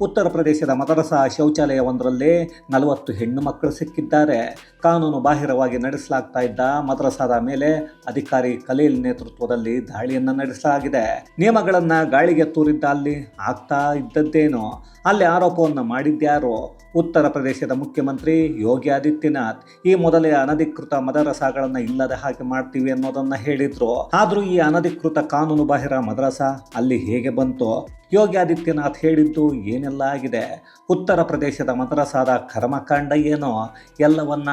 ಉತ್ತರ ಪ್ರದೇಶದ ಮದರಸಾ ಶೌಚಾಲಯವೊಂದರಲ್ಲೇ ನಲವತ್ತು ಹೆಣ್ಣು ಮಕ್ಕಳು ಸಿಕ್ಕಿದ್ದಾರೆ. ಕಾನೂನು ಬಾಹಿರವಾಗಿ ನಡೆಸಲಾಗ್ತಾ ಇದ್ದ ಮದ್ರಸಾದ ಮೇಲೆ ಅಧಿಕಾರಿ ಕಲೀಲ್ ನೇತೃತ್ವದಲ್ಲಿ ದಾಳಿಯನ್ನು ನಡೆಸಲಾಗಿದೆ. ನಿಯಮಗಳನ್ನು ಗಾಳಿಗೆ ತೂರಿದ್ದ ಅಲ್ಲಿ ಆಗ್ತಾ ಇದ್ದದ್ದೇನು? ಅಲ್ಲಿ ಆರೋಪವನ್ನು ಮಾಡಿದ್ಯಾರು? ಉತ್ತರ ಪ್ರದೇಶದ ಮುಖ್ಯಮಂತ್ರಿ ಯೋಗಿ ಆದಿತ್ಯನಾಥ್, ಈ ಮೊದಲೇ ಅನಧಿಕೃತ ಮದರಸಾಗಳನ್ನು ಇಲ್ಲದ ಹಾಗೆ ಮಾಡ್ತೀವಿ ಅನ್ನೋದನ್ನ ಹೇಳಿದ್ರು. ಆದ್ರೂ ಈ ಅನಧಿಕೃತ ಕಾನೂನು ಬಾಹಿರ ಮದ್ರಸಾ ಅಲ್ಲಿ ಹೇಗೆ ಬಂತು? ಯೋಗಿ ಆದಿತ್ಯನಾಥ್ ಹೇಳಿದ್ದು ಏನೆಲ್ಲ ಆಗಿದೆ ಉತ್ತರ ಪ್ರದೇಶದ ಮದ್ರಸಾದ ಕರ್ಮಕಾಂಡ ಏನೋ ಎಲ್ಲವನ್ನ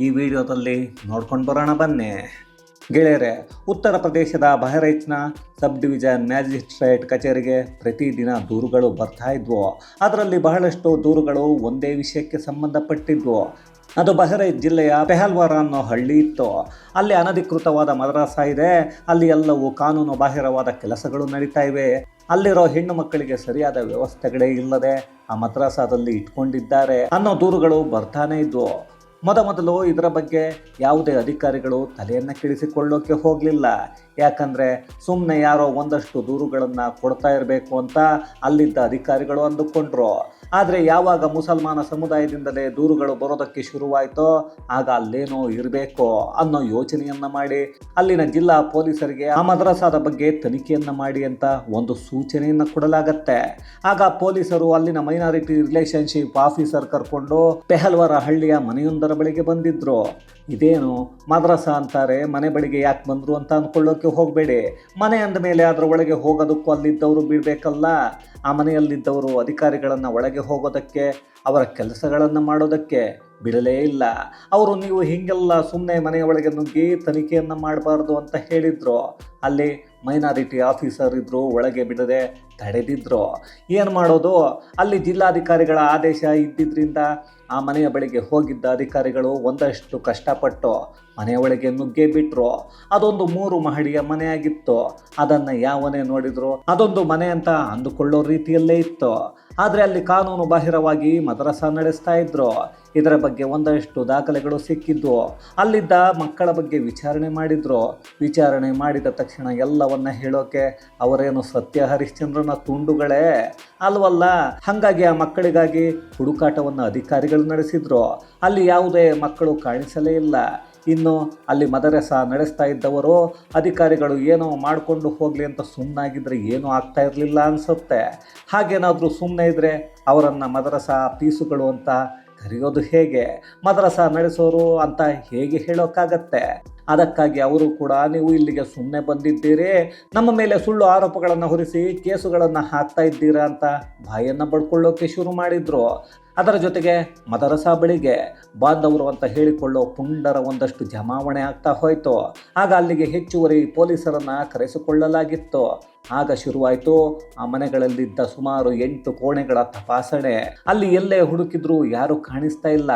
ಈ ವಿಡಿಯೋದಲ್ಲಿ ನೋಡ್ಕೊಂಡು ಬರೋಣ ಬನ್ನಿ. ಗೆಳೆಯರೆ, ಉತ್ತರ ಪ್ರದೇಶದ ಬಹರೈಚ್ನ ಸಬ್ ಡಿವಿಷನ್ ಮ್ಯಾಜಿಸ್ಟ್ರೇಟ್ ಕಚೇರಿಗೆ ಪ್ರತಿದಿನ ದೂರುಗಳು ಬರ್ತಾ ಇದ್ವು. ಅದರಲ್ಲಿ ಬಹಳಷ್ಟು ದೂರುಗಳು ಒಂದೇ ವಿಷಯಕ್ಕೆ ಸಂಬಂಧಪಟ್ಟಿದ್ವು. ಅದು ಬಹರೈಚ್ ಜಿಲ್ಲೆಯ ಪೆಹಲ್ವಾರ ಅನ್ನೋ ಹಳ್ಳಿ ಇತ್ತು. ಅಲ್ಲಿ ಅನಧಿಕೃತವಾದ ಮದ್ರಾಸ ಇದೆ. ಅಲ್ಲಿ ಎಲ್ಲವೂ ಕಾನೂನು ಬಾಹಿರವಾದ ಕೆಲಸಗಳು ನಡೀತಾ ಇವೆ. ಅಲ್ಲಿರೋ ಹೆಣ್ಣು ಮಕ್ಕಳಿಗೆ ಸರಿಯಾದ ವ್ಯವಸ್ಥೆಗಳೇ ಇಲ್ಲದೆ ಆ ಮದ್ರಾಸಾದಲ್ಲಿ ಇಟ್ಕೊಂಡಿದ್ದಾರೆ ಅನ್ನೋ ದೂರುಗಳು ಬರ್ತಾನೆ ಇದ್ವು. ಮೊದಮೊದಲು ಇದರ ಬಗ್ಗೆ ಯಾವುದೇ ಅಧಿಕಾರಿಗಳು ತಲೆಯನ್ನು ಕೆಡಿಸಿಕೊಳ್ಳೋಕೆ ಹೋಗಲಿಲ್ಲ. ಯಾಕಂದರೆ ಸುಮ್ಮನೆ ಯಾರೋ ಒಂದಷ್ಟು ದೂರುಗಳನ್ನು ಕೊಡ್ತಾ ಇರಬೇಕು ಅಂತ ಅಲ್ಲಿದ್ದ ಅಧಿಕಾರಿಗಳು ಅಂದುಕೊಂಡ್ರು. ಆದರೆ ಯಾವಾಗ ಮುಸಲ್ಮಾನ ಸಮುದಾಯದಿಂದಲೇ ದೂರುಗಳು ಬರೋದಕ್ಕೆ ಶುರುವಾಯಿತೋ ಆಗ ಅಲ್ಲೇನೋ ಇರಬೇಕು ಅನ್ನೋ ಯೋಚನೆಯನ್ನು ಮಾಡಿ, ಅಲ್ಲಿನ ಜಿಲ್ಲಾ ಪೊಲೀಸರಿಗೆ ಆ ಮದ್ರಸಾದ ಬಗ್ಗೆ ತನಿಖೆಯನ್ನು ಮಾಡಿ ಅಂತ ಒಂದು ಸೂಚನೆಯನ್ನು ಕೊಡಲಾಗತ್ತೆ. ಆಗ ಪೊಲೀಸರು ಅಲ್ಲಿನ ಮೈನಾರಿಟಿ ರಿಲೇಶನ್ಶಿಪ್ ಆಫೀಸರ್ ಕರ್ಕೊಂಡು ಪೆಹಲ್ವರ ಹಳ್ಳಿಯ ಮನೆಯೊಂದರ ಬಳಿಗೆ ಬಂದಿದ್ರು. ಇದೇನು ಮದ್ರಸಾ ಅಂತಾರೆ, ಮನೆ ಬಳಿಗೆ ಯಾಕೆ ಬಂದರು ಅಂತ ಅಂದ್ಕೊಳ್ಳೋಕೆ ಹೋಗಬೇಡಿ. ಮನೆ ಅಂದ ಮೇಲೆ ಅದರ ಒಳಗೆ ಹೋಗೋದಕ್ಕೂ ಅಲ್ಲಿದ್ದವರು ಬೀಳಬೇಕಲ್ಲ. ಆ ಮನೆಯಲ್ಲಿದ್ದವರು ಅಧಿಕಾರಿಗಳನ್ನು ಒಳಗೆ ಹೋಗೋದಕ್ಕೆ, ಅವರ ಕೆಲಸಗಳನ್ನು ಮಾಡೋದಕ್ಕೆ ಬಿಡಲೇ ಇಲ್ಲ. ಅವರು ನೀವು ಹೀಗೆಲ್ಲ ಸುಮ್ಮನೆ ಮನೆಯ ಒಳಗೆ ನುಗ್ಗಿ ತನಿಖೆಯನ್ನು ಮಾಡಬಾರ್ದು ಅಂತ ಹೇಳಿದರು. ಅಲ್ಲಿ ಮೈನಾರಿಟಿ ಆಫೀಸರ್ ಇದ್ದರು ಒಳಗೆ ಬಿಡದೆ ತಡೆದಿದ್ರು. ಏನು ಮಾಡೋದು? ಅಲ್ಲಿ ಜಿಲ್ಲಾಧಿಕಾರಿಗಳ ಆದೇಶ ಇದ್ದಿದ್ದರಿಂದ ಆ ಮನೆಯ ಬಳಿಗೆ ಹೋಗಿದ್ದ ಅಧಿಕಾರಿಗಳು ಒಂದಷ್ಟು ಕಷ್ಟಪಟ್ಟು ಮನೆಯ ಒಳಗೆ ನುಗ್ಗೇ ಬಿಟ್ಟರು ಅದೊಂದು ಮೂರು ಮಹಡಿಯ ಮನೆಯಾಗಿತ್ತು. ಅದನ್ನು ಯಾವನೇ ನೋಡಿದ್ರು ಅದೊಂದು ಮನೆ ಅಂತ ಅಂದುಕೊಳ್ಳೋ ರೀತಿಯಲ್ಲೇ ಇತ್ತು. ಆದರೆ ಅಲ್ಲಿ ಕಾನೂನು ಬಾಹಿರವಾಗಿ ಮದ್ರಸಾ ನಡೆಸ್ತಾ ಇದ್ರು. ಇದರ ಬಗ್ಗೆ ಒಂದಷ್ಟು ದಾಖಲೆಗಳು ಸಿಕ್ಕಿದ್ದು ಅಲ್ಲಿದ್ದ ಮಕ್ಕಳ ಬಗ್ಗೆ ವಿಚಾರಣೆ ಮಾಡಿದ್ರು. ವಿಚಾರಣೆ ಮಾಡಿದ ತಕ್ಷಣ ಎಲ್ಲವನ್ನ ಹೇಳೋಕೆ ಅವರೇನು ಸತ್ಯ ಹರಿಶ್ಚಂದ್ರನ ತುಂಡುಗಳೇ? ಅಲ್ವಲ್ಲ, ಹಾಗಾಗಿ ಆ ಮಕ್ಕಳಿಗಾಗಿ ಹುಡುಕಾಟವನ್ನು ಅಧಿಕಾರಿಗಳು ನಡೆಸಿದ್ರು ಅಲ್ಲಿ ಯಾವುದೇ ಮಕ್ಕಳು ಕಾಣಿಸಲೇ ಇಲ್ಲ. ಇನ್ನು ಅಲ್ಲಿ ಮದರಸ ನಡೆಸ್ತಾ ಇದ್ದವರು, ಅಧಿಕಾರಿಗಳು ಏನೋ ಮಾಡಿಕೊಂಡು ಹೋಗಲಿ ಅಂತ ಸುಮ್ಮನಾಗಿದ್ದರೆ ಏನೂ ಆಗ್ತಾ ಇರಲಿಲ್ಲ ಅನಿಸುತ್ತೆ. ಹಾಗೇನಾದರೂ ಸುಮ್ಮನೆ ಇದ್ದರೆ ಅವರನ್ನು ಮದರಸ ಪೀಸುಗಳು ಅಂತ ಕರೆಯೋದು ಹೇಗೆ? ಮದರಸ ನಡೆಸೋರು ಅಂತ ಹೇಗೆ ಹೇಳೋಕ್ಕಾಗತ್ತೆ? ಅದಕ್ಕಾಗಿ ಅವರು ಕೂಡ ನೀವು ಇಲ್ಲಿಗೆ ಸುಮ್ಮನೆ ಬಂದಿದ್ದೀರಿ. ನಮ್ಮ ಮೇಲೆ ಸುಳ್ಳು ಆರೋಪಗಳನ್ನು ಹೊರಿಸಿ ಕೇಸುಗಳನ್ನು ಹಾಕ್ತಾ ಇದ್ದೀರಾ ಅಂತ ಬಾಯನ್ನು ಪಡ್ಕೊಳ್ಳೋಕ್ಕೆ ಶುರು ಮಾಡಿದ್ರು. ಅದರ ಜೊತೆಗೆ ಮದರಸಾ ಬಳಿಗೆ ಬಾಂಧವರು ಅಂತ ಹೇಳಿಕೊಳ್ಳೋ ಪುಂಡರ ಒಂದಷ್ಟು ಜಮಾವಣೆ ಆಗ್ತಾ ಹೋಯಿತು. ಆಗ ಅಲ್ಲಿಗೆ ಹೆಚ್ಚುವರಿ ಪೊಲೀಸರನ್ನು ಕರೆಸಿಕೊಳ್ಳಲಾಗಿತ್ತು. ಆಗ ಶುರುವಾಯಿತು ಆ ಮನೆಗಳಲ್ಲಿದ್ದ ಸುಮಾರು ಎಂಟು ಕೋಣೆಗಳ ತಪಾಸಣೆ. ಅಲ್ಲಿ ಎಲ್ಲೇ ಹುಡುಕಿದ್ರೂ ಯಾರು ಕಾಣಿಸ್ತಾ ಇಲ್ಲ.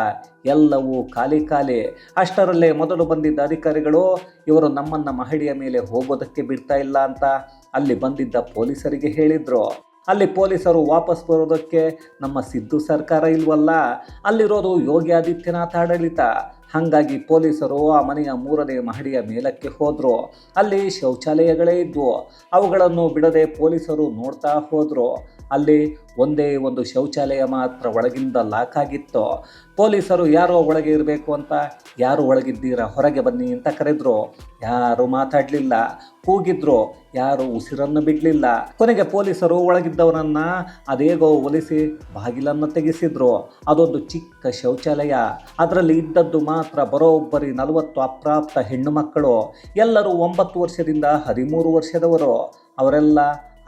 ಎಲ್ಲವೂ ಖಾಲಿ ಖಾಲಿ. ಅಷ್ಟರಲ್ಲೇ ಮೊದಲು ಬಂದಿದ್ದ ಅಧಿಕಾರಿಗಳು ಇವರು ನಮ್ಮನ್ನ ಮಹಡಿಯ ಮೇಲೆ ಹೋಗೋದಕ್ಕೆ ಬಿಡ್ತಾ ಇಲ್ಲ ಅಂತ ಅಲ್ಲಿ ಬಂದಿದ್ದ ಪೊಲೀಸರಿಗೆ ಹೇಳಿದ್ರು. ಅಲ್ಲಿ ಪೊಲೀಸರು ವಾಪಸ್ ಬರೋದಕ್ಕೆ ನಮ್ಮ ಸಿದ್ದು ಸರ್ಕಾರ ಇಲ್ವಲ್ಲ? ಅಲ್ಲಿರೋದು ಯೋಗಿ ಆದಿತ್ಯನಾಥ್ ಆಡಳಿತ. ಹಾಗಾಗಿ ಪೊಲೀಸರು ಆ ಮನೆಯ ಮೂರನೇ ಮಹಡಿಯ ಮೇಲಕ್ಕೆ ಹೋದರು. ಅಲ್ಲಿ ಶೌಚಾಲಯಗಳೇ ಇದ್ವು. ಅವುಗಳನ್ನು ಬಿಡದೆ ಪೊಲೀಸರು ನೋಡ್ತಾ ಹೋದರು. ಅಲ್ಲಿ ಒಂದೇ ಒಂದು ಶೌಚಾಲಯ ಮಾತ್ರ ಒಳಗಿಂದ ಲಾಕ್ ಆಗಿತ್ತು, ಪೊಲೀಸರು ಯಾರೋ ಒಳಗೆ ಇರಬೇಕು ಅಂತ ಯಾರು ಒಳಗಿದ್ದೀರಾ, ಹೊರಗೆ ಬನ್ನಿ ಅಂತ ಕರೆದ್ರು. ಯಾರು ಮಾತಾಡಲಿಲ್ಲ. ಕೂಗಿದ್ರು. ಯಾರು ಉಸಿರನ್ನು ಬಿಡಲಿಲ್ಲ. ಕೊನೆಗೆ ಪೊಲೀಸರು ಒಳಗಿದ್ದವರನ್ನ ಅದೇಗೋ ಒಲಿಸಿ ಬಾಗಿಲನ್ನು ತೆಗೆಸಿದ್ರು. ಅದೊಂದು ಚಿಕ್ಕ ಶೌಚಾಲಯ. ಅದರಲ್ಲಿ ಇದ್ದದ್ದು ಮಾತ್ರ ಬರೋಬ್ಬರಿ ನಲವತ್ತು ಅಪ್ರಾಪ್ತ ಹೆಣ್ಣು ಮಕ್ಕಳು ಎಲ್ಲರೂ ಒಂಬತ್ತು ವರ್ಷದಿಂದ ಹದಿಮೂರು ವರ್ಷದವರು. ಅವರೆಲ್ಲ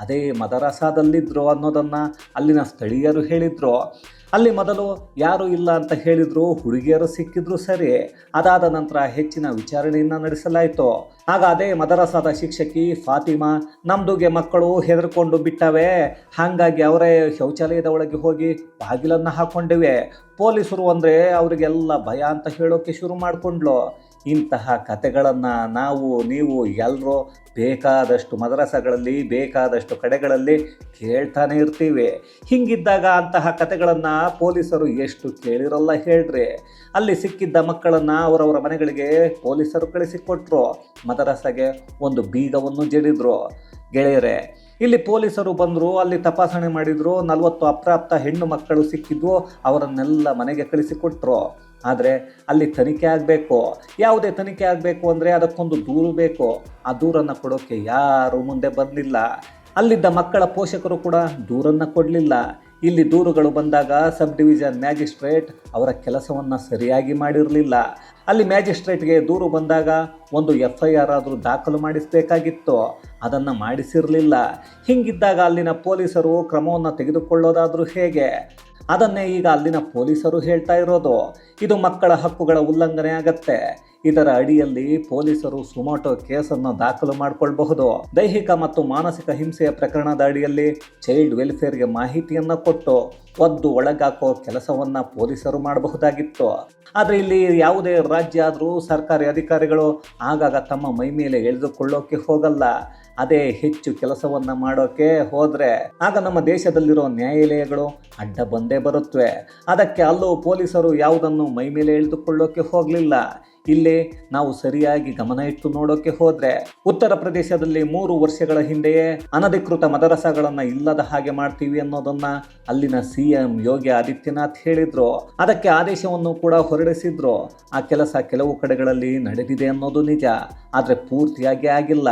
ಅದೇ ಮದರಸಾದಲ್ಲಿದ್ದರು ಅನ್ನೋದನ್ನು ಅಲ್ಲಿನ ಸ್ಥಳೀಯರು ಹೇಳಿದರು. ಅಲ್ಲಿ ಮೊದಲು ಯಾರು ಇಲ್ಲ ಅಂತ ಹೇಳಿದ್ರು, ಹುಡುಗಿಯರು ಸಿಕ್ಕಿದ್ರು ಸರಿ. ಅದಾದ ನಂತರ ಹೆಚ್ಚಿನ ವಿಚಾರಣೆಯನ್ನು ನಡೆಸಲಾಯಿತು. ಆಗ ಅದೇ ಮದರಸಾದ ಶಿಕ್ಷಕಿ ಫಾತಿಮಾ, ನಮ್ದುಗೆ ಮಕ್ಕಳು ಹೆದರ್ಕೊಂಡು ಬಿಟ್ಟವೆ. ಹಾಗಾಗಿ ಅವರೇ ಶೌಚಾಲಯದ ಒಳಗೆ ಹೋಗಿ ಬಾಗಿಲನ್ನು ಹಾಕೊಂಡಿವೆ. ಪೊಲೀಸರು ಅಂದರೆ ಅವರಿಗೆಲ್ಲ ಭಯ ಅಂತ ಹೇಳೋಕೆ ಶುರು ಮಾಡಿಕೊಂಡ್ಲು ಇಂತಹ ಕತೆಗಳನ್ನು ನಾವು, ನೀವು ಎಲ್ಲರೂ ಬೇಕಾದಷ್ಟು ಮದರಸಗಳಲ್ಲಿ, ಬೇಕಾದಷ್ಟು ಕಡೆಗಳಲ್ಲಿ ಕೇಳ್ತಾನೆ ಇರ್ತೀವಿ. ಹಿಂಗಿದ್ದಾಗ ಅಂತಹ ಕತೆಗಳನ್ನು ಪೊಲೀಸರು ಎಷ್ಟು ಕೇಳಿರಲ್ಲ ಹೇಳ್ರಿ. ಅಲ್ಲಿ ಸಿಕ್ಕಿದ್ದ ಮಕ್ಕಳನ್ನು ಅವರವರ ಮನೆಗಳಿಗೆ ಪೊಲೀಸರು ಕಳಿಸಿಕೊಟ್ರು. ಮದರಸಗೆ ಒಂದು ಬೀಗವನ್ನು ಜಡಿದ್ರು. ಗೆಳೆಯರೆ, ಇಲ್ಲಿ ಪೊಲೀಸರು ಬಂದರು, ಅಲ್ಲಿ ತಪಾಸಣೆ ಮಾಡಿದ್ರು, ನಲವತ್ತು ಅಪ್ರಾಪ್ತ ಹೆಣ್ಣು ಮಕ್ಕಳು ಸಿಕ್ಕಿದ್ವು, ಅವರನ್ನೆಲ್ಲ ಮನೆಗೆ ಕಳಿಸಿಕೊಟ್ರು. ಆದರೆ ಅಲ್ಲಿ ತನಿಖೆ ಆಗಬೇಕು. ಯಾವುದೇ ತನಿಖೆ ಆಗಬೇಕು ಅಂದರೆ ಅದಕ್ಕೊಂದು ದೂರು ಬೇಕು. ಆ ದೂರನ್ನು ಕೊಡೋಕ್ಕೆ ಯಾರೂ ಮುಂದೆ ಬರಲಿಲ್ಲ ಅಲ್ಲಿದ್ದ ಮಕ್ಕಳ ಪೋಷಕರು ಕೂಡ ದೂರನ್ನು ಕೊಡಲಿಲ್ಲ. ಇಲ್ಲಿ ದೂರುಗಳು ಬಂದಾಗ ಸಬ್ ಡಿವಿಷನ್ ಮ್ಯಾಜಿಸ್ಟ್ರೇಟ್ ಅವರ ಕೆಲಸವನ್ನು ಸರಿಯಾಗಿ ಮಾಡಿರಲಿಲ್ಲ. ಅಲ್ಲಿ ಮ್ಯಾಜಿಸ್ಟ್ರೇಟ್ಗೆ ದೂರು ಬಂದಾಗ ಒಂದು ಎಫ್ ಐ ಆರ್ ಆದರೂ ದಾಖಲು ಮಾಡಿಸಬೇಕಾಗಿತ್ತು. ಅದನ್ನು ಮಾಡಿಸಿರಲಿಲ್ಲ. ಹೀಗಿದ್ದಾಗ ಅಲ್ಲಿನ ಪೊಲೀಸರು ಕ್ರಮವನ್ನು ತೆಗೆದುಕೊಳ್ಳೋದಾದರೂ ಹೇಗೆ? ಅದನ್ನೇ ಈಗ ಅಲ್ಲಿನ ಪೊಲೀಸರು ಹೇಳ್ತಾ ಇರೋದು. ಇದು ಮಕ್ಕಳ ಹಕ್ಕುಗಳ ಉಲ್ಲಂಘನೆ ಆಗತ್ತೆ. ಇದರ ಅಡಿಯಲ್ಲಿ ಪೊಲೀಸರು ಸುಮೋಟೋ ಕೇಸನ್ನು ದಾಖಲು ಮಾಡಿಕೊಳ್ಳಬಹುದು ದೈಹಿಕ ಮತ್ತು ಮಾನಸಿಕ ಹಿಂಸೆಯ ಪ್ರಕರಣದ ಅಡಿಯಲ್ಲಿ ಚೈಲ್ಡ್ ವೆಲ್ಫೇರ್ಗೆ ಮಾಹಿತಿಯನ್ನು ಕೊಟ್ಟು ಒದ್ದು ಒಳಗಾಕೋ ಕೆಲಸವನ್ನು ಪೊಲೀಸರು ಮಾಡಬಹುದಾಗಿತ್ತು. ಆದರೆ ಇಲ್ಲಿ ಯಾವುದೇ ರಾಜ್ಯ ಆದರೂ ಸರ್ಕಾರಿ ಅಧಿಕಾರಿಗಳು ಆಗಾಗ ತಮ್ಮ ಮೈ ಮೇಲೆ ಎಳೆದುಕೊಳ್ಳೋಕೆ ಹೋಗಲ್ಲ. ಅದೇ ಹೆಚ್ಚು ಕೆಲಸವನ್ನು ಮಾಡೋಕೆ ಹೋದರೆ ಆಗ ನಮ್ಮ ದೇಶದಲ್ಲಿರೋ ನ್ಯಾಯಾಲಯಗಳು ಅಡ್ಡ ಬಂದೇ ಬರುತ್ತವೆ ಅದಕ್ಕೆ ಅಲ್ಲೂ ಪೊಲೀಸರು ಯಾವುದನ್ನು ಮೈ ಮೇಲೆ ಎಳೆದುಕೊಳ್ಳೋಕೆ ಹೋಗಲಿಲ್ಲ. ಇಲ್ಲಿ ನಾವು ಸರಿಯಾಗಿ ಗಮನ ಇಟ್ಟು ನೋಡೋಕೆ ಹೋದ್ರೆ ಉತ್ತರ ಪ್ರದೇಶದಲ್ಲಿ ಮೂರು ವರ್ಷಗಳ ಹಿಂದೆಯೇ ಅನಧಿಕೃತ ಮದರಸಗಳನ್ನ ಇಲ್ಲದ ಹಾಗೆ ಮಾಡ್ತೀವಿ ಅನ್ನೋದನ್ನ ಅಲ್ಲಿನ ಸಿ ಎಂ ಯೋಗಿ ಆದಿತ್ಯನಾಥ್ ಹೇಳಿದ್ರು. ಅದಕ್ಕೆ ಆದೇಶವನ್ನು ಕೂಡ ಹೊರಡಿಸಿದ್ರು. ಆ ಕೆಲಸ ಕೆಲವು ಕಡೆಗಳಲ್ಲಿ ನಡೆದಿದೆ ಅನ್ನೋದು ನಿಜ. ಆದರೆ ಪೂರ್ತಿಯಾಗಿ ಆಗಿಲ್ಲ.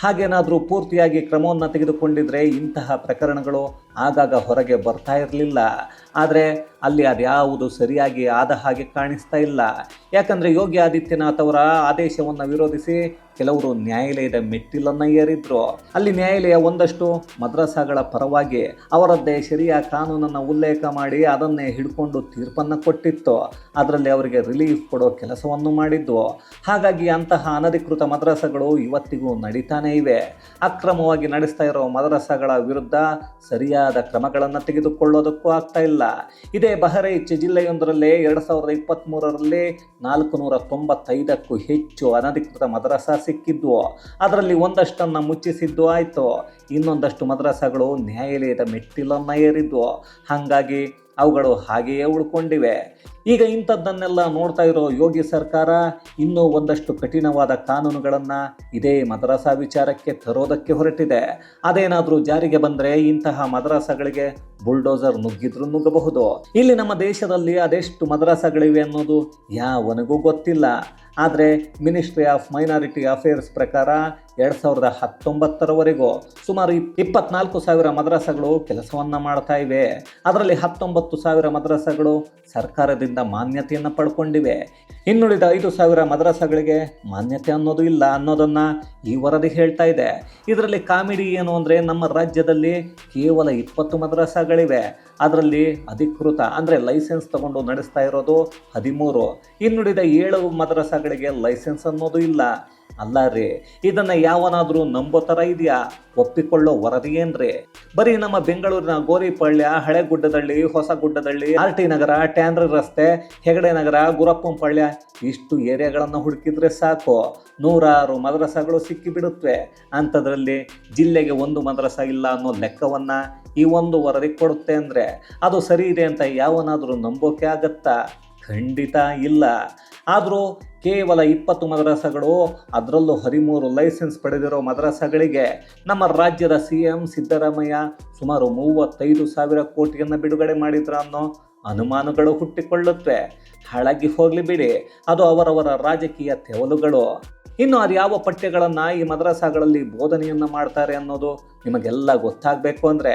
ಹಾಗೇನಾದರೂ ಪೂರ್ತಿಯಾಗಿ ಕ್ರಮವನ್ನು ತೆಗೆದುಕೊಂಡಿದ್ರೆ ಇಂತಹ ಪ್ರಕರಣಗಳು ಆಗಾಗ ಹೊರಗೆ ಬರ್ತಾ ಇರಲಿಲ್ಲ. ಆದರೆ ಅಲ್ಲಿ ಅದ್ಯಾವುದು ಸರಿಯಾಗಿ ಆದ ಹಾಗೆ ಕಾಣಿಸ್ತಾ ಇಲ್ಲ. ಯಾಕಂದರೆ ಯೋಗಿ ಆದಿತ್ಯನಾಥ್ ಅವರ ಆದೇಶವನ್ನು ವಿರೋಧಿಸಿ ಕೆಲವರು ನ್ಯಾಯಾಲಯದ ಮೆಟ್ಟಿಲನ್ನು ಏರಿದ್ರು. ಅಲ್ಲಿ ನ್ಯಾಯಾಲಯ ಒಂದಷ್ಟು ಮದ್ರಸಾಗಳ ಪರವಾಗಿ ಅವರದ್ದೇ ಶರಿಯ ಕಾನೂನನ್ನು ಉಲ್ಲೇಖ ಮಾಡಿ ಅದನ್ನೇ ಹಿಡ್ಕೊಂಡು ತೀರ್ಪನ್ನು ಕೊಟ್ಟಿತ್ತು. ಅದರಲ್ಲಿ ಅವರಿಗೆ ರಿಲೀಫ್ ಕೊಡೋ ಕೆಲಸವನ್ನು ಮಾಡಿದ್ದು ಹಾಗಾಗಿ ಅಂತಹ ಅನಧಿಕೃತ ಮದ್ರಸಗಳು ಇವತ್ತಿಗೂ ನಡೀತಾನೇ ಇವೆ. ಅಕ್ರಮವಾಗಿ ನಡೆಸ್ತಾ ಇರೋ ಮದ್ರಸಗಳ ವಿರುದ್ಧ ಸರಿಯಾದ ಕ್ರಮಗಳನ್ನು ತೆಗೆದುಕೊಳ್ಳೋದಕ್ಕೂ ಆಗ್ತಾ ಇಲ್ಲ. ಇದೇ ಬಹರೈಚ್ ಜಿಲ್ಲೆಯೊಂದರಲ್ಲಿ ಎರಡು ಸಾವಿರದ ಇಪ್ಪತ್ತ್ಮೂರರಲ್ಲಿ ನಾಲ್ಕು ನೂರ ತೊಂಬತ್ತೈದಕ್ಕೂ ಹೆಚ್ಚು ಅನಧಿಕೃತ ಮದ್ರಸಾ ಸಿಕ್ಕಿದ್ವು. ಅದರಲ್ಲಿ ಒಂದಷ್ಟನ್ನು ಮುಚ್ಚಿಸಿದ್ದು ಆಯಿತು. ಇನ್ನೊಂದಷ್ಟು ಮದ್ರಸಾಗಳು ನ್ಯಾಯಾಲಯದ ಮೆಟ್ಟಿಲನ್ನು ಏರಿದ್ವು. ಹಾಗಾಗಿ ಅವುಗಳು ಹಾಗೆಯೇ ಉಳ್ಕೊಂಡಿವೆ. ಈಗ ಇಂಥದ್ದನ್ನೆಲ್ಲ ನೋಡ್ತಾ ಇರೋ ಯೋಗಿ ಸರ್ಕಾರ ಇನ್ನೂ ಒಂದಷ್ಟು ಕಠಿಣವಾದ ಕಾನೂನುಗಳನ್ನು ಇದೇ ಮದ್ರಾಸಾ ವಿಚಾರಕ್ಕೆ ತರೋದಕ್ಕೆ ಹೊರಟಿದೆ. ಅದೇನಾದರೂ ಜಾರಿಗೆ ಬಂದರೆ ಇಂತಹ ಮದ್ರಾಸಗಳಿಗೆ ಬುಲ್ಡೋಸರ್ ನುಗ್ಗಿದ್ರೂ ನುಗ್ಗಬಹುದು. ಇಲ್ಲಿ ನಮ್ಮ ದೇಶದಲ್ಲಿ ಅದೆಷ್ಟು ಮದ್ರಾಸಗಳಿವೆ ಅನ್ನೋದು ಯಾವನಿಗೂ ಗೊತ್ತಿಲ್ಲ. ಆದರೆ ಮಿನಿಸ್ಟ್ರಿ ಆಫ್ ಮೈನಾರಿಟಿ ಅಫೇರ್ಸ್ ಪ್ರಕಾರ ಎರಡು ಸಾವಿರದ ಹತ್ತೊಂಬತ್ತರವರೆಗೂ ಸುಮಾರು ಇಪ್- ಇಪ್ಪತ್ನಾಲ್ಕು ಸಾವಿರ ಮದ್ರಸಾಗಳು ಕೆಲಸವನ್ನು ಮಾಡ್ತಾ ಇವೆ. ಅದರಲ್ಲಿ ಹತ್ತೊಂಬತ್ತು ಸಾವಿರ ಮದ್ರಸಾಗಳು ಸರ್ಕಾರದಿಂದ ಮಾನ್ಯತೆಯನ್ನು ಪಡ್ಕೊಂಡಿವೆ. ಇನ್ನುಳಿದ ಐದು ಸಾವಿರ ಮದ್ರಾಸಗಳಿಗೆ ಮಾನ್ಯತೆ ಅನ್ನೋದು ಇಲ್ಲ ಅನ್ನೋದನ್ನು ಈ ವರದಿ ಹೇಳ್ತಾ ಇದೆ. ಇದರಲ್ಲಿ ಕಾಮಿಡಿ ಏನು ಅಂದರೆ ನಮ್ಮ ರಾಜ್ಯದಲ್ಲಿ ಕೇವಲ ಇಪ್ಪತ್ತು ಮದ್ರಾಸಗಳಿವೆ. ಅದರಲ್ಲಿ ಅಧಿಕೃತ ಅಂದರೆ ಲೈಸೆನ್ಸ್ ತಗೊಂಡು ನಡೆಸ್ತಾ ಇರೋದು ಹದಿಮೂರು. ಇನ್ನುಳಿದ ಏಳು ಮದ್ರಸಾಗಳಿಗೆ ಲೈಸೆನ್ಸ್ ಅನ್ನೋದು ಇಲ್ಲ. ಅಲ್ಲ ರೀ, ಇದನ್ನ ಯಾವನಾದರೂ ನಂಬೋ ಥರ ಇದೆಯಾ? ಒಪ್ಪಿಕೊಳ್ಳೋ ವರದಿ ಏನ್ರಿ ಬರೀ ನಮ್ಮ ಬೆಂಗಳೂರಿನ ಗೋರಿಪಳ್ಯ ಹಳೆಗುಡ್ಡದಳ್ಳಿ, ಹೊಸಗುಡ್ಡದಳ್ಳಿ, ಆರ್ ಟಿ ನಗರ, ಟ್ಯಾಂಡ್ರ ರಸ್ತೆ, ಹೆಗಡೆ ನಗರ ಗುರಪ್ಪಂಪಳ್ಯ ಇಷ್ಟು ಏರಿಯಾಗಳನ್ನು ಹುಡುಕಿದ್ರೆ ಸಾಕು. ನೂರಾರು ಮದ್ರಸಾಗಳು ಸಿಕ್ಕಿಬಿಡುತ್ತವೆ ಅಂಥದ್ರಲ್ಲಿ ಜಿಲ್ಲೆಗೆ ಒಂದು ಮದ್ರಸ ಇಲ್ಲ ಅನ್ನೋ ಲೆಕ್ಕವನ್ನ ಈ ಒಂದು ವರದಿ ಕೊಡುತ್ತೆ ಅಂದರೆ ಅದು ಸರಿ ಇದೆ ಅಂತ ಯಾವನಾದರೂ ನಂಬೋಕೆ ಆಗತ್ತಾ? ಖಂಡಿತ ಇಲ್ಲ. ಆದರೂ ಕೇವಲ ಇಪ್ಪತ್ತು ಮದ್ರಾಸಗಳು ಅದರಲ್ಲೂ ಹದಿಮೂರು ಲೈಸೆನ್ಸ್ ಪಡೆದಿರೋ ಮದ್ರಾಸಗಳಿಗೆ ನಮ್ಮ ರಾಜ್ಯದ ಸಿ ಎಂ ಸಿದ್ದರಾಮಯ್ಯ ಸುಮಾರು ಮೂವತ್ತೈದು ಸಾವಿರ ಕೋಟಿಯನ್ನು ಬಿಡುಗಡೆ ಮಾಡಿದ್ರ ಅನ್ನೋ ಅನುಮಾನಗಳು ಹುಟ್ಟಿಕೊಳ್ಳುತ್ತವೆ. ಹಾಳಾಗಿ ಹೋಗಲಿ ಬಿಡಿ. ಅದು ಅವರವರ ರಾಜಕೀಯ ತೆವಲುಗಳು. ಇನ್ನು ಅದು ಯಾವ ಪಠ್ಯಗಳನ್ನು ಈ ಮದ್ರಾಸಾಗಳಲ್ಲಿ ಬೋಧನೆಯನ್ನು ಮಾಡ್ತಾರೆ ಅನ್ನೋದು ನಿಮಗೆಲ್ಲ ಗೊತ್ತಾಗಬೇಕು ಅಂದರೆ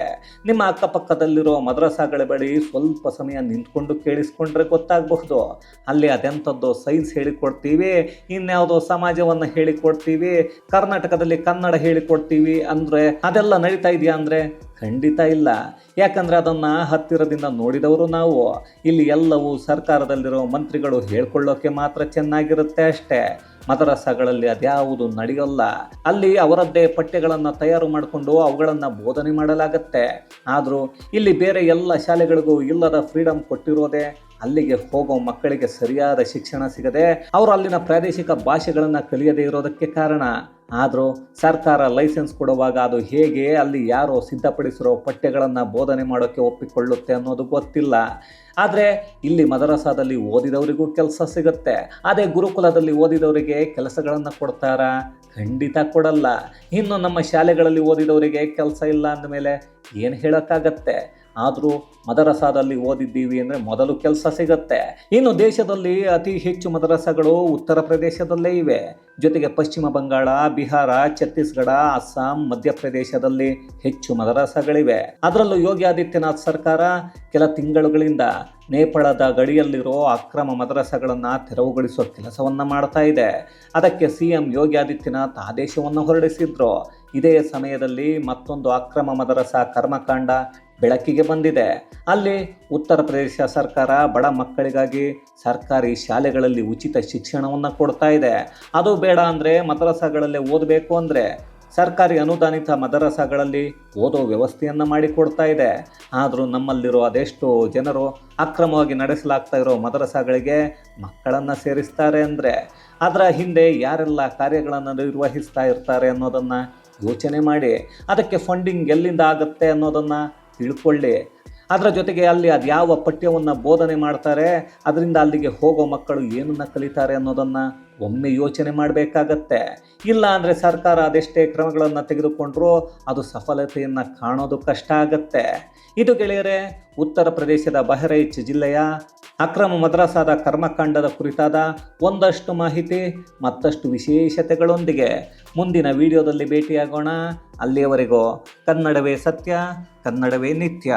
ನಿಮ್ಮ ಅಕ್ಕಪಕ್ಕದಲ್ಲಿರೋ ಮದ್ರಸಾಗಳ ಬಳಿ ಸ್ವಲ್ಪ ಸಮಯ ನಿಂತ್ಕೊಂಡು ಕೇಳಿಸ್ಕೊಂಡ್ರೆ ಗೊತ್ತಾಗಬಹುದು. ಅಲ್ಲಿ ಅದೆಂಥದ್ದು ಸೈನ್ಸ್ ಹೇಳಿಕೊಡ್ತೀವಿ, ಇನ್ಯಾವುದೋ ಸಮಾಜವನ್ನು ಹೇಳಿಕೊಡ್ತೀವಿ, ಕರ್ನಾಟಕದಲ್ಲಿ ಕನ್ನಡ ಹೇಳಿಕೊಡ್ತೀವಿ ಅಂದರೆ ಅದೆಲ್ಲ ನಡೀತಾ ಇದೆಯಾ ಅಂದರೆ ಖಂಡಿತ ಇಲ್ಲ. ಯಾಕಂದರೆ ಅದನ್ನು ಹತ್ತಿರದಿಂದ ನೋಡಿದವರು ನಾವು. ಇಲ್ಲಿ ಎಲ್ಲವೂ ಸರ್ಕಾರದಲ್ಲಿರೋ ಮಂತ್ರಿಗಳು ಹೇಳ್ಕೊಳ್ಳೋಕೆ ಮಾತ್ರ ಚೆನ್ನಾಗಿರುತ್ತೆ ಅಷ್ಟೇ. ಮದರಸಾಗಳಲ್ಲಿ ಅದ್ಯಾವುದು ನಡೆಯಲ್ಲ. ಅಲ್ಲಿ ಅವರದ್ದೇ ಪಠ್ಯಗಳನ್ನು ತಯಾರು ಮಾಡಿಕೊಂಡು ಅವುಗಳನ್ನು ಬೋಧನೆ ಮಾಡಲಾಗತ್ತೆ. ಆದರೂ ಇಲ್ಲಿ ಬೇರೆ ಎಲ್ಲ ಶಾಲೆಗಳಿಗೂ ಇಲ್ಲದ ಫ್ರೀಡಮ್ ಕೊಟ್ಟಿರೋದೇ ಅಲ್ಲಿಗೆ ಹೋಗೋ ಮಕ್ಕಳಿಗೆ ಸರಿಯಾದ ಶಿಕ್ಷಣ ಸಿಗದೆ ಅವರು ಅಲ್ಲಿನ ಪ್ರಾದೇಶಿಕ ಭಾಷೆಗಳನ್ನು ಕಲಿಯದೇ ಇರೋದಕ್ಕೆ ಕಾರಣ. ಆದರೂ ಸರ್ಕಾರ ಲೈಸೆನ್ಸ್ ಕೊಡುವಾಗ ಅದು ಹೇಗೆ, ಅಲ್ಲಿ ಯಾರು ಸಿದ್ಧಪಡಿಸಿರೋ ಪಠ್ಯಗಳನ್ನು ಬೋಧನೆ ಮಾಡೋಕ್ಕೆ ಒಪ್ಪಿಕೊಳ್ಳುತ್ತೆ ಅನ್ನೋದು ಗೊತ್ತಿಲ್ಲ. ಆದರೆ ಇಲ್ಲಿ ಮದರಸಾದಲ್ಲಿ ಓದಿದವರಿಗೂ ಕೆಲಸ ಸಿಗುತ್ತೆ. ಅದೇ ಗುರುಕುಲದಲ್ಲಿ ಓದಿದವರಿಗೆ ಕೆಲಸಗಳನ್ನು ಕೊಡ್ತಾರಾ? ಖಂಡಿತ ಕೊಡಲ್ಲ. ಇನ್ನು ನಮ್ಮ ಶಾಲೆಗಳಲ್ಲಿ ಓದಿದವರಿಗೆ ಕೆಲಸ ಇಲ್ಲ ಅಂದಮೇಲೆ ಏನು ಹೇಳೋಕ್ಕಾಗತ್ತೆ? ಆದರೂ ಮದರಸಾದಲ್ಲಿ ಓದಿದ್ದೀವಿ ಅಂದರೆ ಮೊದಲು ಕೆಲಸ ಸಿಗತ್ತೆ. ಇನ್ನು ದೇಶದಲ್ಲಿ ಅತಿ ಹೆಚ್ಚು ಮದರಸಗಳು ಉತ್ತರ ಪ್ರದೇಶದಲ್ಲೇ ಇವೆ. ಜೊತೆಗೆ ಪಶ್ಚಿಮ ಬಂಗಾಳ, ಬಿಹಾರ, ಛತ್ತೀಸ್ಗಢ, ಅಸ್ಸಾಂ, ಮಧ್ಯಪ್ರದೇಶದಲ್ಲಿ ಹೆಚ್ಚು ಮದರಸಗಳಿವೆ. ಅದರಲ್ಲೂ ಯೋಗಿ ಆದಿತ್ಯನಾಥ್ ಸರ್ಕಾರ ಕೆಲ ತಿಂಗಳುಗಳಿಂದ ನೇಪಾಳದ ಗಡಿಯಲ್ಲಿರೋ ಅಕ್ರಮ ಮದರಸಗಳನ್ನು ತೆರವುಗೊಳಿಸುವ ಕೆಲಸವನ್ನು ಮಾಡ್ತಾ ಇದೆ. ಅದಕ್ಕೆ ಸಿ ಎಂ ಯೋಗಿ ಆದಿತ್ಯನಾಥ್ ಆದೇಶವನ್ನು ಹೊರಡಿಸಿದ್ರು. ಇದೇ ಸಮಯದಲ್ಲಿ ಮತ್ತೊಂದು ಅಕ್ರಮ ಮದರಸ ಕರ್ಮಕಾಂಡ ಬೆಳಕಿಗೆ ಬಂದಿದೆ. ಅಲ್ಲಿ ಉತ್ತರ ಪ್ರದೇಶ ಸರ್ಕಾರ ಬಡ ಮಕ್ಕಳಿಗಾಗಿ ಸರ್ಕಾರಿ ಶಾಲೆಗಳಲ್ಲಿ ಉಚಿತ ಶಿಕ್ಷಣವನ್ನು ಕೊಡ್ತಾ ಇದೆ. ಅದು ಬೇಡ ಅಂದರೆ ಮದರಸಗಳಲ್ಲೇ ಓದಬೇಕು ಅಂದರೆ ಸರ್ಕಾರಿ ಅನುದಾನಿತ ಮದರಸಾಗಳಲ್ಲಿ ಓದೋ ವ್ಯವಸ್ಥೆಯನ್ನು ಮಾಡಿಕೊಡ್ತಾ ಇದೆ. ಆದರೂ ನಮ್ಮಲ್ಲಿರೋ ಅದೆಷ್ಟೋ ಜನರು ಅಕ್ರಮವಾಗಿ ನಡೆಸಲಾಗ್ತಾ ಇರೋ ಮದರಸಾಗಳಿಗೆ ಮಕ್ಕಳನ್ನು ಸೇರಿಸ್ತಾರೆ ಅಂದರೆ ಅದರ ಹಿಂದೆ ಯಾರೆಲ್ಲ ಕಾರ್ಯಗಳನ್ನು ನಿರ್ವಹಿಸ್ತಾ ಇರ್ತಾರೆ ಅನ್ನೋದನ್ನು ಯೋಚನೆ ಮಾಡಿ, ಅದಕ್ಕೆ ಫಂಡಿಂಗ್ ಎಲ್ಲಿಂದ ಆಗುತ್ತೆ ಅನ್ನೋದನ್ನು ತಿಳ್ಕೊಳ್ಳಿ. ಅದರ ಜೊತೆಗೆ ಅಲ್ಲಿ ಅದು ಯಾವ ಪಠ್ಯವನ್ನು ಬೋಧನೆ ಮಾಡ್ತಾರೆ, ಅದರಿಂದ ಅಲ್ಲಿಗೆ ಹೋಗೋ ಮಕ್ಕಳು ಏನನ್ನು ಕಲಿತಾರೆ ಅನ್ನೋದನ್ನು ಒಮ್ಮೆ ಯೋಚನೆ ಮಾಡಬೇಕಾಗತ್ತೆ. ಇಲ್ಲ ಅಂದರೆ ಸರ್ಕಾರ ಅದೆಷ್ಟೇ ಕ್ರಮಗಳನ್ನು ತೆಗೆದುಕೊಂಡ್ರೂ ಅದು ಸಫಲತೆಯನ್ನು ಕಾಣೋದು ಕಷ್ಟ ಆಗತ್ತೆ. ಇದು ಗೆಳೆಯರೆ, ಉತ್ತರ ಪ್ರದೇಶದ ಬಹರೈಚ್ ಜಿಲ್ಲೆಯ ಅಕ್ರಮ ಮದ್ರಾಸಾದ ಕರ್ಮಕಾಂಡದ ಕುರಿತಾದ ಒಂದಷ್ಟು ಮಾಹಿತಿ, ಮತ್ತಷ್ಟು ವಿಶೇಷತೆಗಳೊಂದಿಗೆ ಮುಂದಿನ ವಿಡಿಯೋದಲ್ಲಿ ಭೇಟಿಯಾಗೋಣ. ಅಲ್ಲಿಯವರೆಗೂ ಕನ್ನಡವೇ ಸತ್ಯ, ಕನ್ನಡವೇ ನಿತ್ಯ.